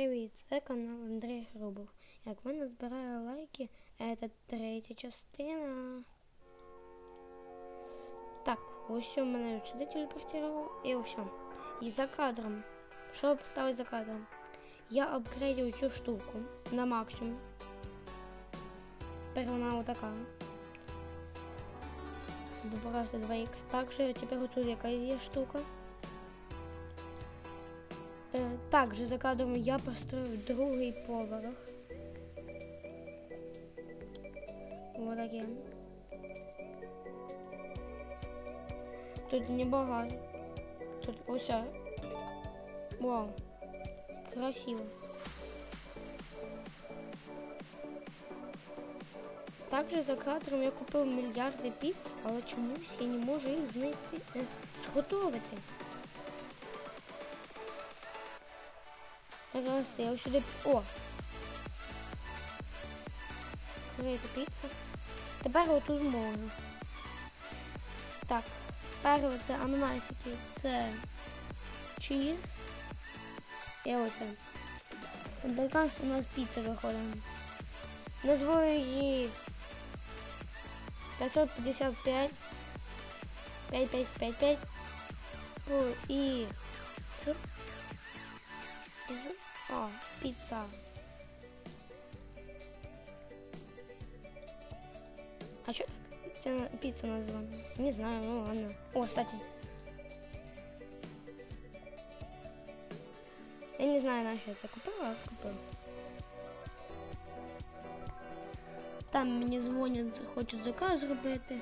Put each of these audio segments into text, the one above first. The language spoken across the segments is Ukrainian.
Привіт, це канал Андрій Грубов. Як ви назбирає лайки, це третя частина. Так, ось у мене сюди телепортував і ось. І за кадром. Що сталося за кадром? Я апгрейдив цю штуку на максимум. Тепер вона отака. Просто 2х. Также тепер тут яка є штука. Е, Также за кадром я построив другий поверх. Вот таке. Тут небагато. Тут ось. Вау. Красиво. Также за кадром я купив мільярди піц, але чомусь я не можу їх знайти, е, зготовити. Раз, я сюди. О! Крийте піца. Тепер отут можу. Так, перше це ананасики, це чиз. І ось. Якраз у нас піца виходить. Назву її 555 5555 і з з а, піца. А що так ця піца названа? Не знаю, ну ладно. О, кстати. Я не знаю, на що я це купила, а купила. Там мені дзвонять, хочуть заказ зробити.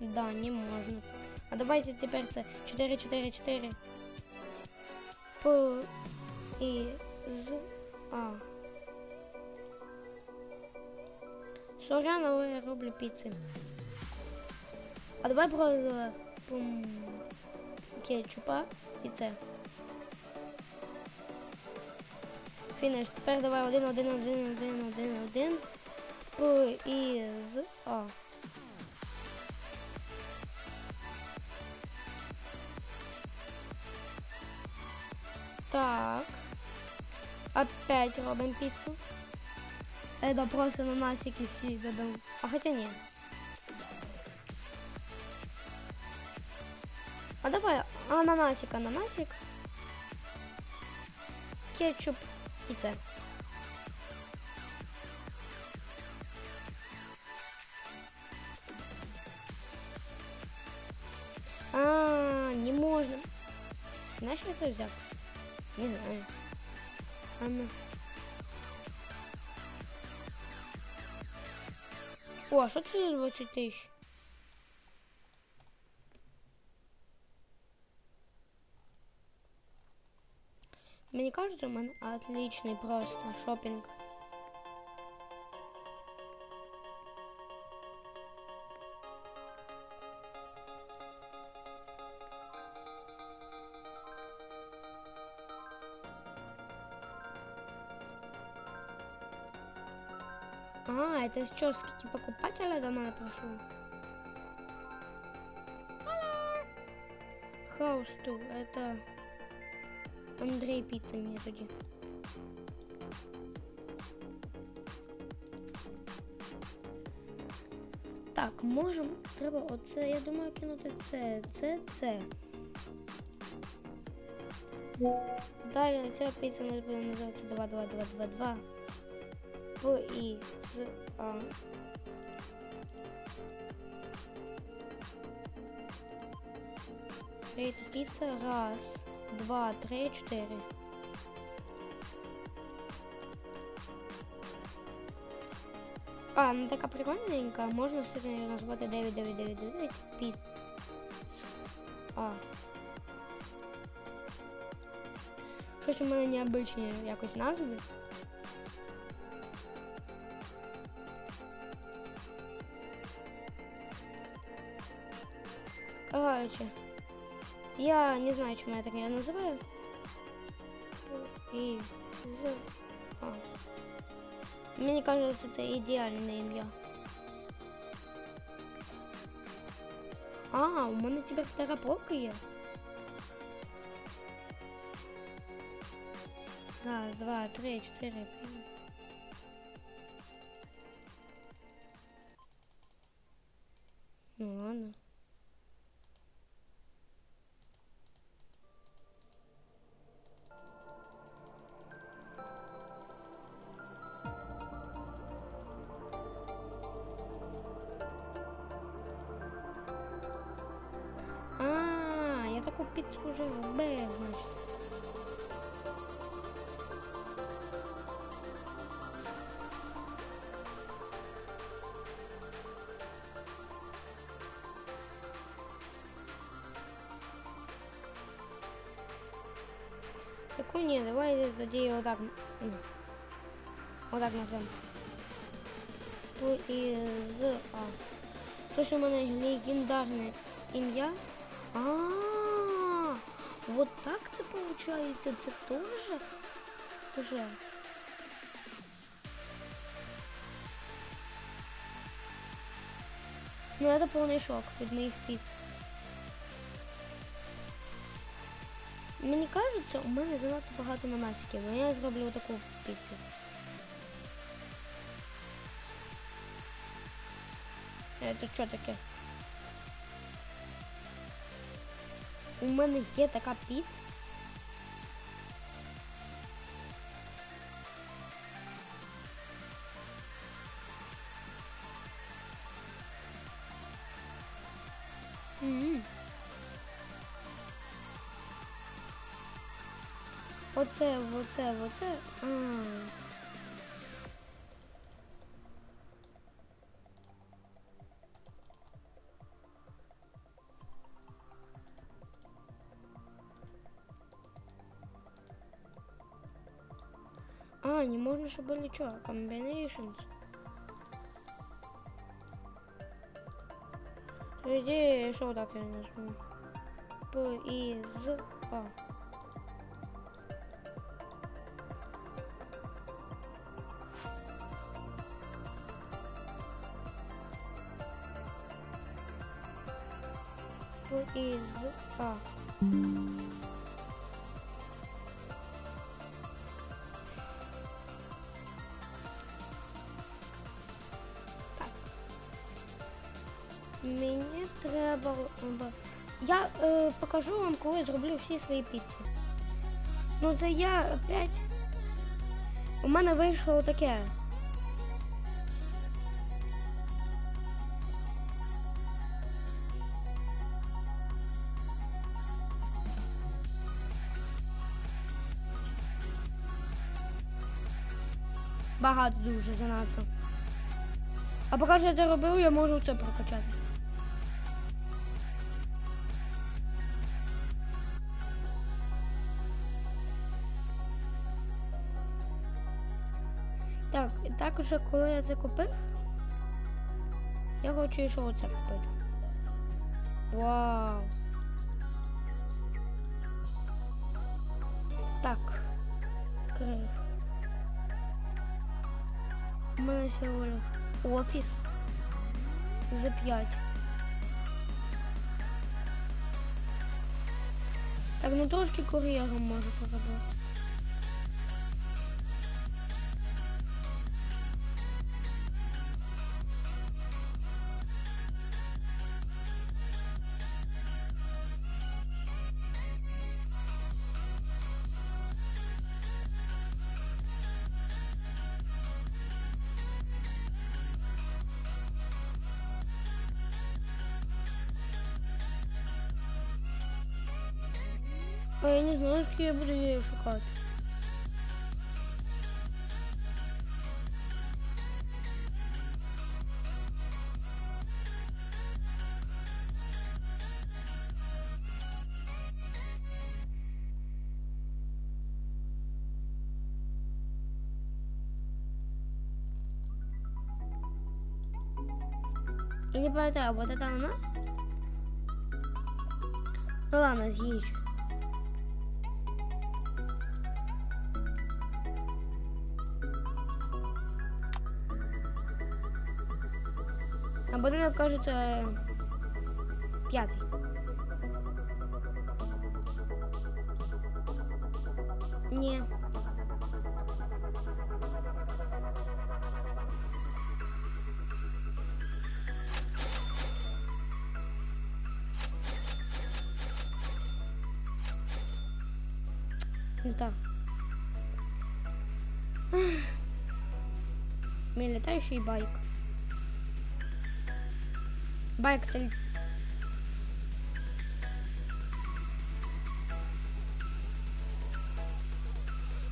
Да, не можна. А давайте тепер це 444 П і з А. Сорян, але я роблю піци. А давай просто пум, кетчупа і це. Фініш. Тепер давай один, один, один, один, один, один. П і з А. Так. Опять робимо піцу. Это просто ананасики всі додам. А хотя ні. А давай ананасик, ананасик. Кетчуп і це. А, не можна. Нащо я це взяв? Не знаю. Ну. О, а що це за 20 тисяч? Мені кажется, у отличный просто шопінг. А, это что, сколько покупателя до мене прошло? Хаус ту, это Андрей піца мені тоді. Так, можемо. Треба оце, я думаю, кинути це, це, це. Далі ця піца у нас буде називатися 2, 2, 2, 2, 2. П і з А. Третя піца. Раз, два, три, чотири. А, ну така прикольненька. Можна кстати, назвати 9999 піц. А. Щось у мене необичні якось назви. я не знаю, чему я так ее называю. И з а. Мені кажется, це ідеальне ім'я. А, у мене тепер втора полка є. Раз, два, три, чотири, п'ять. Давай тоді отак. м, Отак назвемо. Бо із А. Щось у мене легендарне ім'я. А, вот так це виходить. Це теж вже. Ну, це повний шок від моїх піц. Мені кажеться, у мене занадто багато нанасиків, але я зроблю таку піцу. Це що таке? У мене є така піца. Оце, оце, оце. А. А, не можно, чтобы были что? Combinations. Иди, что так я нажму? П, И, З, А. П, И, З, А. Мені треба. Я е, покажу вам, коли зроблю всі свої піци. Ну, це я опять. У мене вийшло таке. Багато дуже занадто. А поки що я це робив, я можу це прокачати. Так, і також, коли я це купив, я хочу ще оце купити. Вау. Так. Криш. У мене сьогодні офіс за 5. Так, ну трошки кур'єром можу поробити. А я не знаю, скільки я буду її шукати. Я не пам'ятаю, вот это она? Ну ладно, з'їжджу. На будинок кажуть э, п'ятий. Ні. Не так. Мій літаючий байк. Байк це. лі-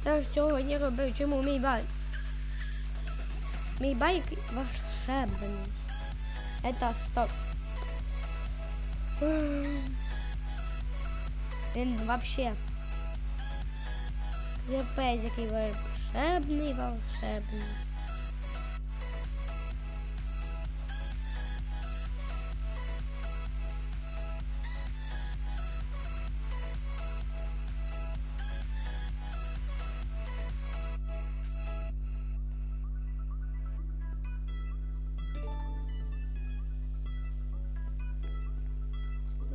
Я ж цього не робив. Чому мій байк? Мій байк волшебний. Это стоп. Він вообще. Капець, який волшебний, волшебний.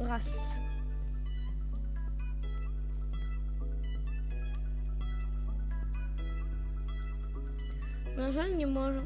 Раз. На жаль, не можу.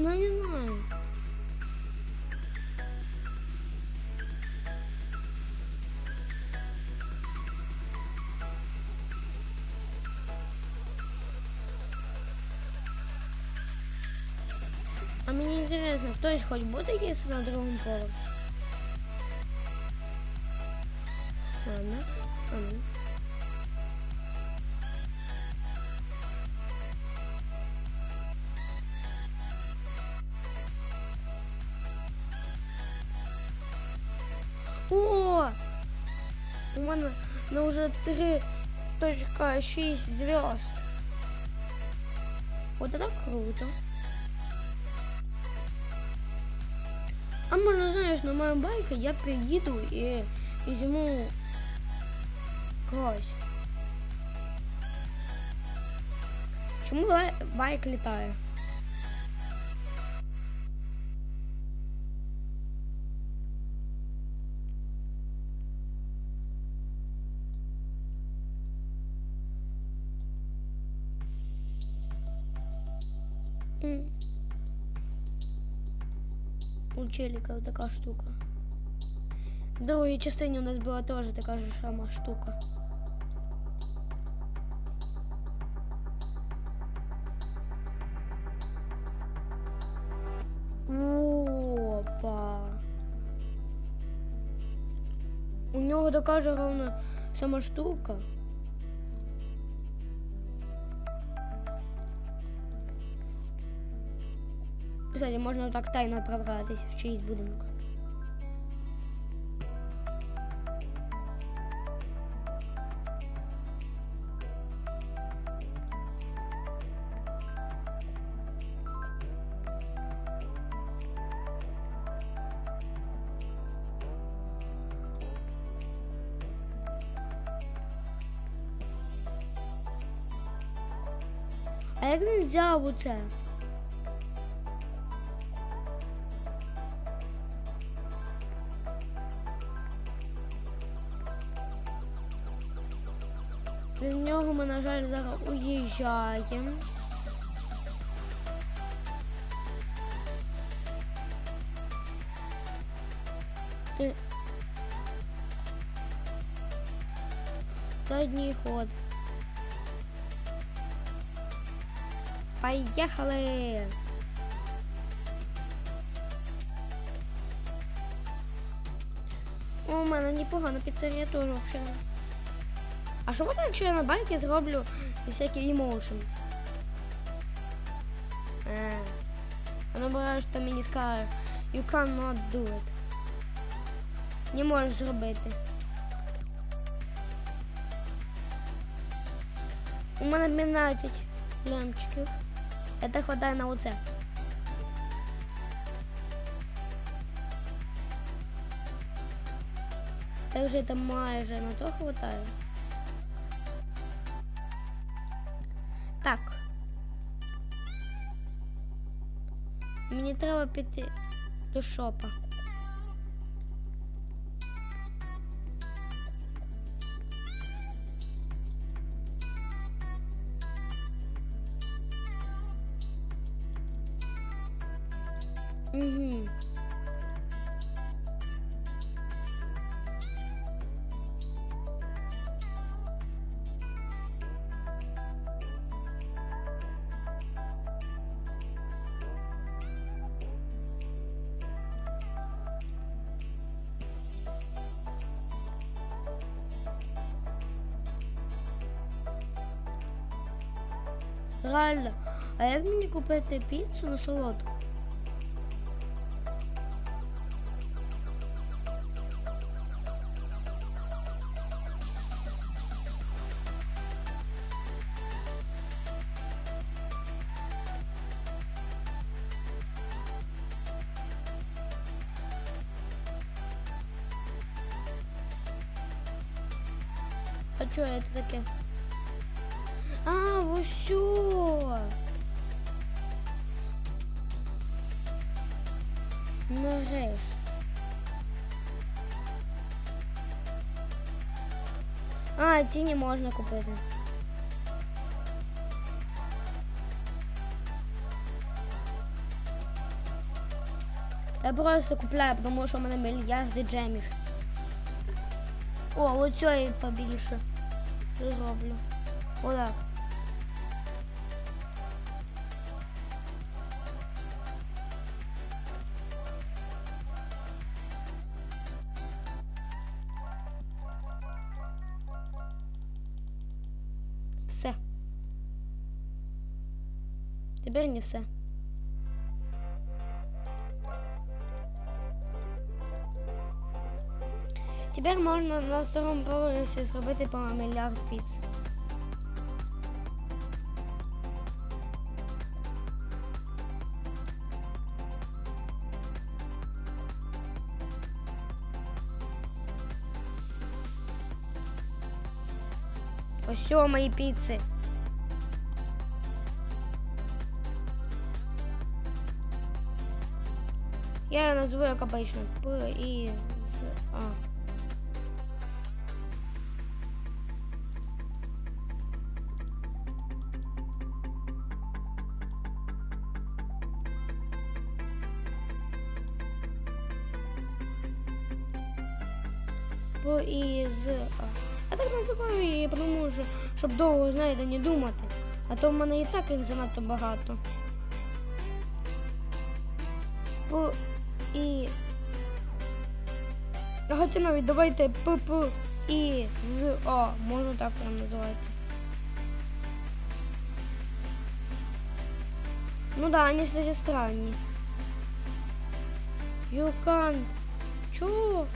Ну, не знаю. А мне интересно, кто из хоть будет есть на другом поверхе? Вже 3.6 звезд. Вот это круто. А може, знаєш, на моєму байку я і візьму когось. Чому лай- байк літає? У челика така штука. В другій частині у нас була теж така ж сама штука. Опа. У нього така ж ровно сама штука. Кстати, можна так тайно пробратись в чийсь будинок. А як він взяв оце? Від нього ми, на жаль, зараз уїжджаємо. Задній ход. Поїхали! У мене непогана піцерія теж взагалі. А що буде, якщо я на байки зроблю всякі emotions? Е, Воно буває, що мені скаже, you cannot do it. Не можеш зробити. У мене 15 лямчиків. Це хватає на оце. Так же це майже на то хватає. Мені треба піти до шопа. Реально. А як мені купити піцу на солодку? А, ці не можна купити. Я просто купляю, тому що в мене мільярди джемів. О, оцьої побільше. Зроблю. Отак. Все. Тепер можна на второму поверсі зробити по мільярд піц. Ось мої піци. Я її назву як обично. П і з А. П з А. Я так називаю її, тому що щоб довго, знаєте, не думати. А то в мене і так їх занадто багато. І. Навіть давайте П П і з А. Можна так прям називати. Ну да, они, кстати, странні. You can't. Чого?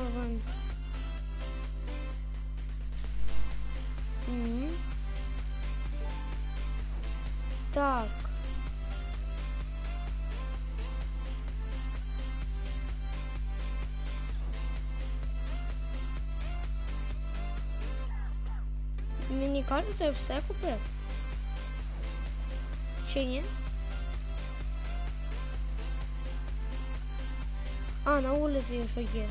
create more than Мгм. Так. Мені кажуть, я все купив. Чи ні? А, на вулиці що є.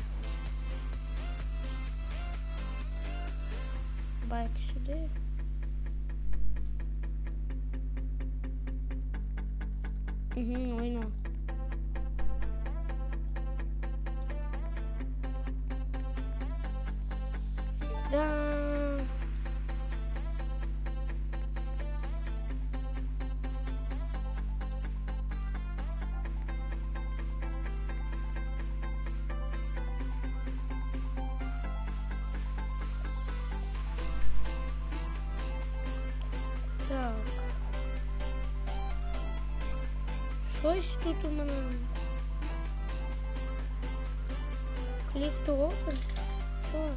Щось тут у мене. Клік to open? Що?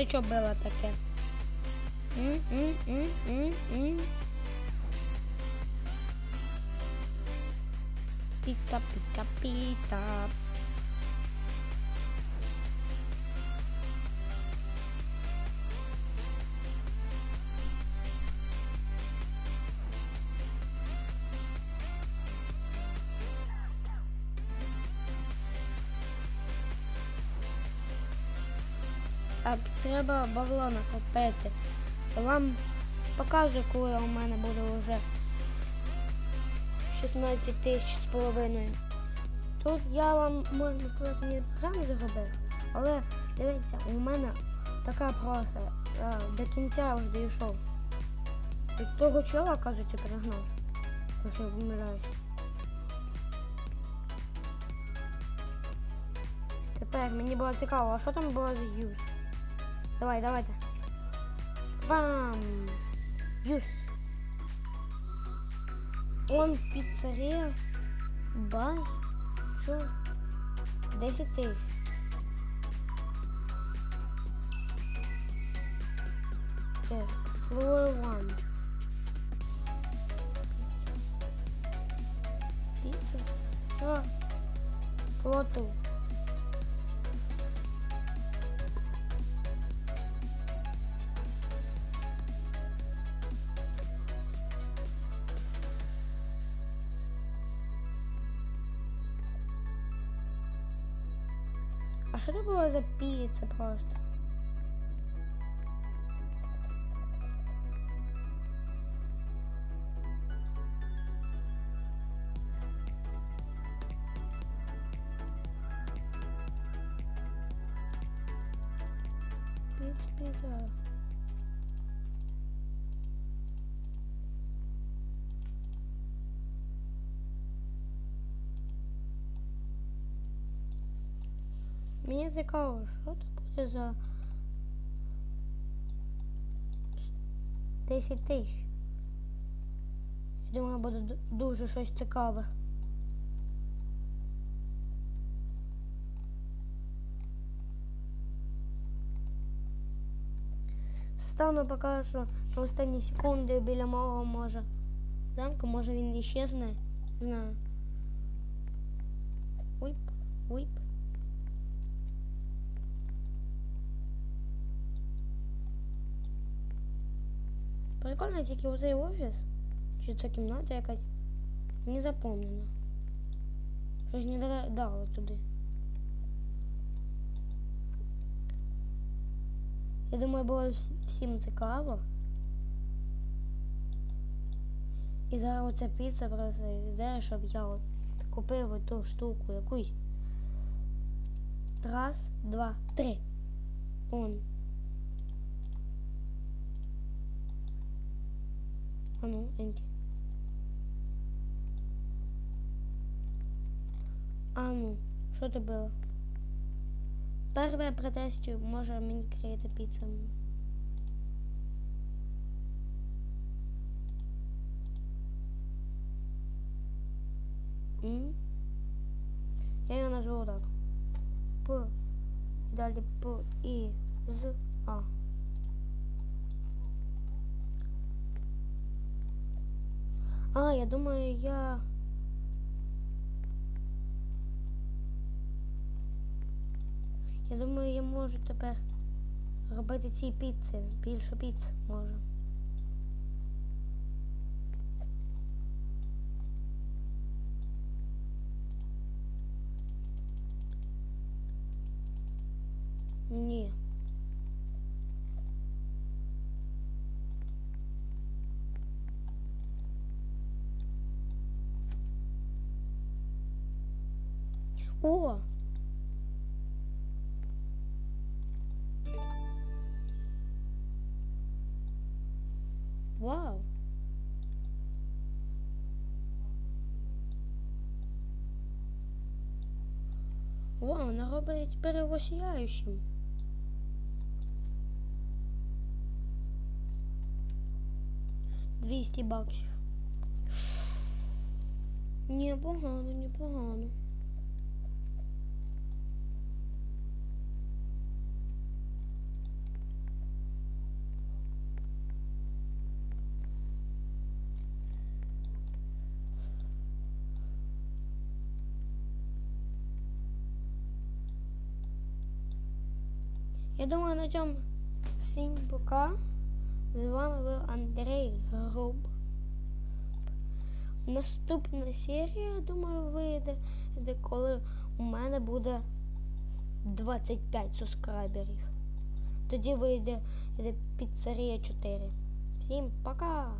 Это что было таке? М, м, м, м, м. Пицца, пицца, пицца. Треба бабло накопити. Вам покажу, коли у мене буде вже 16 тисяч з половиною. Тут я вам, можна сказати, не прям зробив, але дивіться, у мене така проса. До кінця вже дійшов. Від того чола, кажуть, перегнав. Якщо я помиляюсь. Тепер мені було цікаво, а що там було за юз? Давай, давайте. Бам! Юз. Он піцерія. Бай. Що? 10 тисяч. Yes, floor one. Піца. Піца? Що? Floor two. Що це було за піца просто? Мені цікаво, що це буде за 10 тисяч. Думаю, буде дуже щось цікаве. Стану поки що на останні секунди біля мого може. Замку, може він іщезне. Не знаю. Уип, уип. Прикольно тільки оцей офіс. Чи це кімната якась? Не запомнено. Щось не да- дало туди. Я думаю, було вс- всім цікаво. І зараз оця піца просто йде, щоб я от купив ту штуку якусь. Раз, два, три. Он. А ну, Энди. А ну, що це було? Перше я протестую, може мені криєте піца. М? Я його назву так. П. Далі П і з А. А, я думаю, я. Я думаю, я можу тепер робити ці піци. Більше піц можу. Ні. О! Вау! Вау, вона робить перевосяючим. Двісті баксів. Непогано, непогано. На цьому пока. З вами був Андрей Груб. Наступна серія, я думаю, вийде, де коли у мене буде 25 субскрайберів. Тоді вийде піцерія 4. Всім пока!